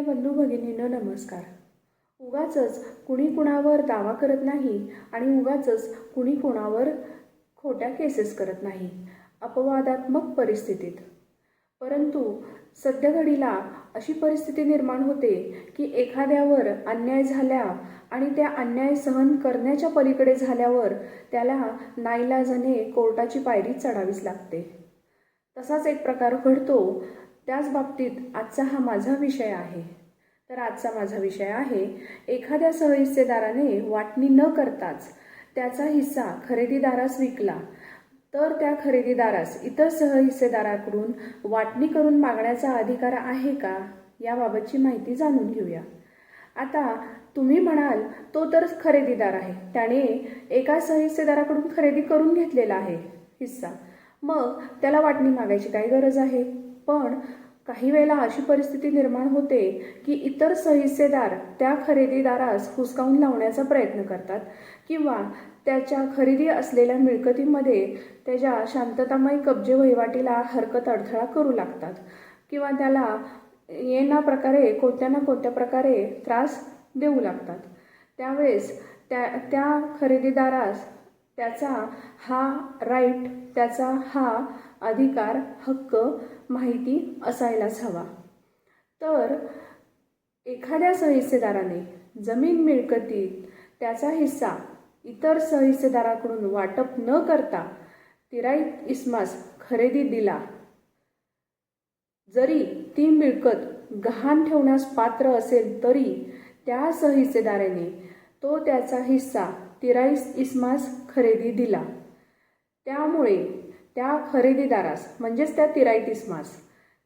प्रिय बंधू भगिनींनो नमस्कार. उगाचच कुणी कुणावर दावा करत नाही आणि उगाचच कुणी कुणावर खोट्या केसेस करत नाही अपवादात्मक परिस्थितीत. परंतु सध्या घडीला अशी परिस्थिती निर्माण होते की एखाद्यावर अन्याय झाल्या आणि त्या अन्याय सहन करण्याच्या पलीकडे झाल्यावर त्याला नाईलाजाने कोर्टाची पायरी चढावीच लागते. तसाच एक प्रकार घडतो त्याच बाबतीत आजचा हा माझा विषय आहे. तर आजचा माझा विषय आहे एखाद्या सहहिस्सेदाराने वाटणी न करताच त्याचा हिस्सा खरेदीदारास विकला तर त्या खरेदीदारास इतर सहहिस्सेदाराकडून वाटणी करून मागण्याचा अधिकार आहे का? याबाबतची माहिती जाणून घेऊया. आता तुम्ही म्हणाल तो तर खरेदीदार आहे. त्याने एका सहहिस्सेदाराकडून खरेदी करून घेतलेला आहे हिस्सा. मग त्याला वाटणी मागायची काय गरज आहे? पण काही वेळेला अशी परिस्थिती निर्माण होते की इतर सहिस्सेदार त्या खरेदीदारास हुसकावून लावण्याचा प्रयत्न करतात किंवा त्याच्या खरेदी असलेल्या मिळकतीमध्ये त्याच्या शांततामय कब्जे वहिवाटीला हरकत अडथळा करू लागतात किंवा त्याला येणा प्रकारे कोणत्या ना कोणत्या प्रकारे त्रास देऊ लागतात. त्यावेळेस त्या त्या खरेदीदारास त्याचा हा राईट त्याचा हा अधिकार हक्क माहिती असायलाच हवा. तर एखाद्या सहिस्सेदाराने जमीन मिळकतीत त्याचा हिस्सा इतर सहिस्सेदाराकडून वाटप न करता तिराईत इस्मास खरेदी दिला. जरी ती मिळकत गहाण ठेवण्यास पात्र असेल तरी त्या सहिस्सेदाराने तो त्याचा हिस्सा तिराईस इस्मास खरेदी दिला. त्यामुळे त्या खरेदीदारास म्हणजेच त्या तिराईत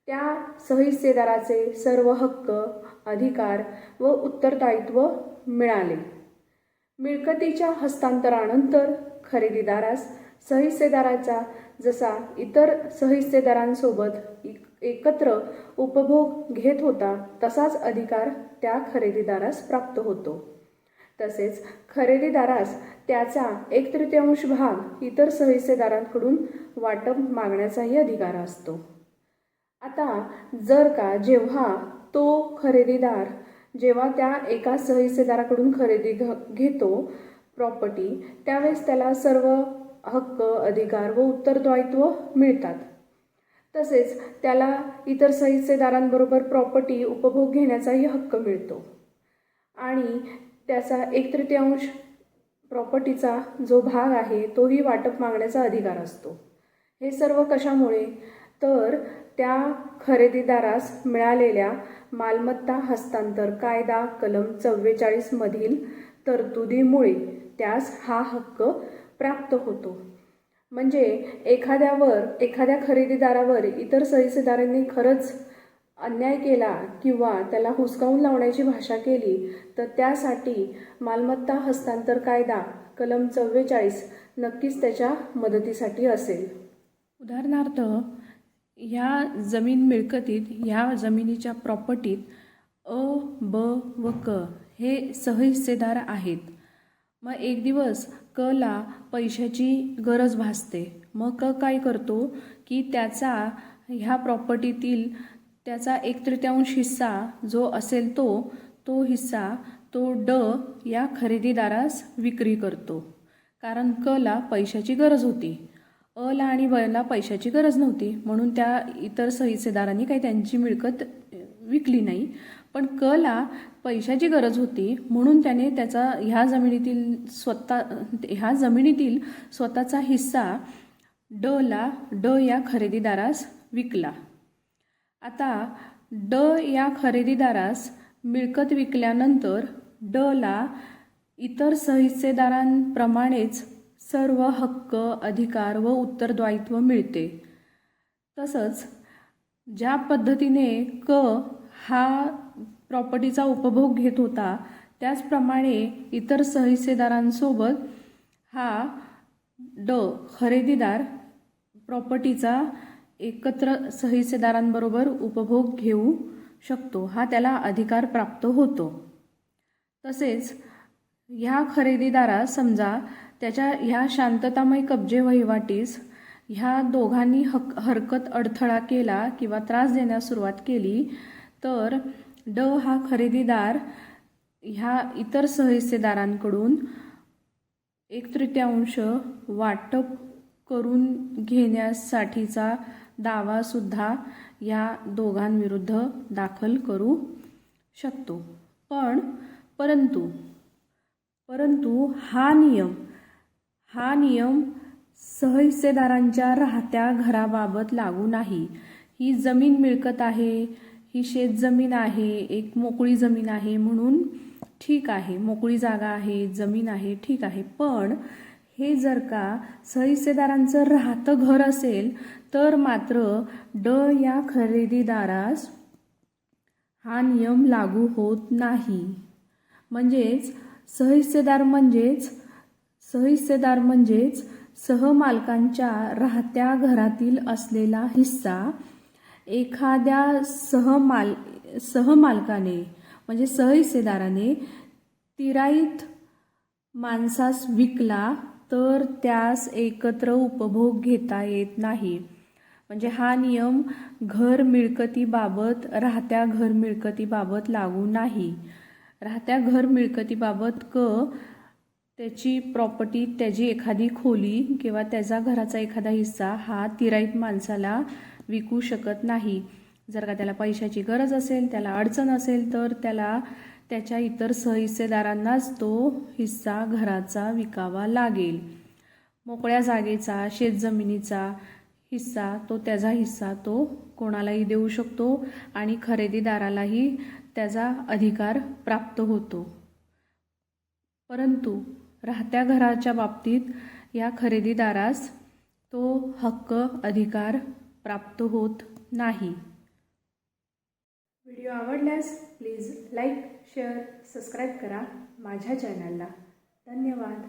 त्या सहिस्सेदाराचे सर्व हक्क अधिकार व उत्तरदायित्व मिळाले. मिळकतीच्या हस्तांतरानंतर खरेदीदारास सहिस्सेदाराचा जसा इतर सहिस्सेदारांसोबत एकत्र उपभोग घेत होता तसाच अधिकार त्या खरेदीदारास प्राप्त होतो. तसेच खरेदीदारास त्याचा एक तृतीयांश भाग इतर सहिस्सेदारांकडून वाटप मागण्याचाही अधिकार असतो. आता जर का जेव्हा तो खरेदीदार जेव्हा त्या एका सहिस्सेदाराकडून खरेदी घ घेतो प्रॉपर्टी त्यावेळेस त्याला सर्व हक्क अधिकार व उत्तरदायित्व मिळतात. तसेच त्याला इतर सहिस्सेदारांबरोबर प्रॉपर्टी उपभोग घेण्याचाही हक्क मिळतो. आणि त्याचा एक तृतीयांश प्रॉपर्टीचा जो भाग आहे तोही वाटप मागण्याचा अधिकार असतो. हे सर्व कशामुळे? तर त्या खरेदीदारास मिळालेल्या मालमत्ता हस्तांतर कायदा कलम चव्वेचाळीसमधील तरतुदीमुळे त्यास हा हक्क प्राप्त होतो. म्हणजे एखाद्यावर एखाद्या खरेदीदारावर इतर सहिसेदारांनी खरंच अन्याय केला किंवा त्याला हुसकावून लावण्याची भाषा केली तर त्यासाठी मालमत्ता हस्तांतर कायदा कलम चव्वेचाळीस नक्कीच त्याच्या मदतीसाठी असेल. उदाहरणार्थ ह्या जमीन मिळकतीत ह्या जमिनीच्या प्रॉपर्टीत अ ब व क हे सहहिस्सेदार आहेत. मग एक दिवस क ला पैशाची गरज भासते. मग क काय करतो? की त्याचा ह्या प्रॉपर्टीतील त्याचा एक तृतीयांश हिस्सा जो असेल तो तो हिस्सा तो ड या खरेदीदारास विक्री करतो. कारण क ला पैशाची गरज होती. अ ला आणि ब पैशाची गरज नव्हती. म्हणून त्या इतर सहिस्सेदारांनी काही त्यांची मिळकत विकली नाही. पण क ला पैशाची गरज होती. म्हणून त्याने त्याचा ह्या जमिनीतील स्वतः ह्या जमिनीतील स्वतःचा हिस्सा ड ला ड या खरेदीदारास विकला. आता ड या खरेदीदारास मिळकत विकल्यानंतर ड ला इतर सहिस्सेदारांप्रमाणेच सर्व हक्क अधिकार व उत्तरदायित्व मिळते. तसंच ज्या पद्धतीने क हा प्रॉपर्टीचा उपभोग घेत होता त्याचप्रमाणे इतर सहिस्सेदारांसोबत हा ड खरेदीदार प्रॉपर्टीचा एकत्र सहिस्सेदारांबरोबर उपभोग घेऊ शकतो हा त्याला अधिकार प्राप्त होतो. तसेच ह्या खरेदीदारास समजा त्याच्या ह्या शांततामय कब्जे वहिवाटीस ह्या दोघांनी हक हरकत अडथळा केला किंवा त्रास देण्यास सुरुवात केली तर ड हा खरेदीदार ह्या इतर सहहिस्सेदारांकडून एक तृतीयांश वाटप करून घेण्यासाठीचा दावासुद्धा या दोघांविरुद्ध दाखल करू शकतो. पण परंतु परंतु हा नियम हा नियम सहहिस्सेदारांच्या राहत्या घराबाबत लागू नाही. ही जमीन मिळकत आहे ही शेतजमीन आहे एक मोकळी जमीन आहे म्हणून ठीक आहे मोकळी जागा आहे जमीन आहे ठीक आहे. पण हे जर का सहहिस्सेदारांचं राहतं घर असेल तर मात्र ड या खरेदीदारास हा नियम लागू होत नाही. म्हणजेच सहिस्सेदार म्हणजेच सहहिस्सेदार म्हणजेच सहमालकांच्या राहत्या घरातील असलेला हिस्सा एखाद्या सहमाल सहमालकाने म्हणजे सहहिस्सेदाराने तिराईत माणसास विकला तर त्यास एकत्र उपभोग घेता येत नाही. म्हणजे हा नियम घर मिळकतीबाबत राहत्या घर मिळकतीबाबत लागू नाही. राहत्या घर मिळकतीबाबत क त्याची प्रॉपर्टी त्याची एखादी खोली किंवा त्याचा घराचा एखादा हिस्सा हा तिराईत माणसाला विकू शकत नाही. जर का त्याला पैशाची गरज असेल त्याला अडचण असेल तर त्याला त्याच्या इतर सहहिस्सेदारांनाच तो हिस्सा घराचा विकावा लागेल. मोकळ्या जागेचा शेतजमिनीचा हिस्सा तो त्याचा हिस्सा तो कोणालाही देऊ शकतो आणि खरेदीदारालाही त्याचा अधिकार प्राप्त होतो. परंतु राहत्या घराच्या बाबतीत या खरेदीदारास तो हक्क अधिकार प्राप्त होत नाही. व्हिडिओ आवडल्यास प्लीज लाईक शेअर सबस्क्राईब करा माझ्या चॅनलला. धन्यवाद.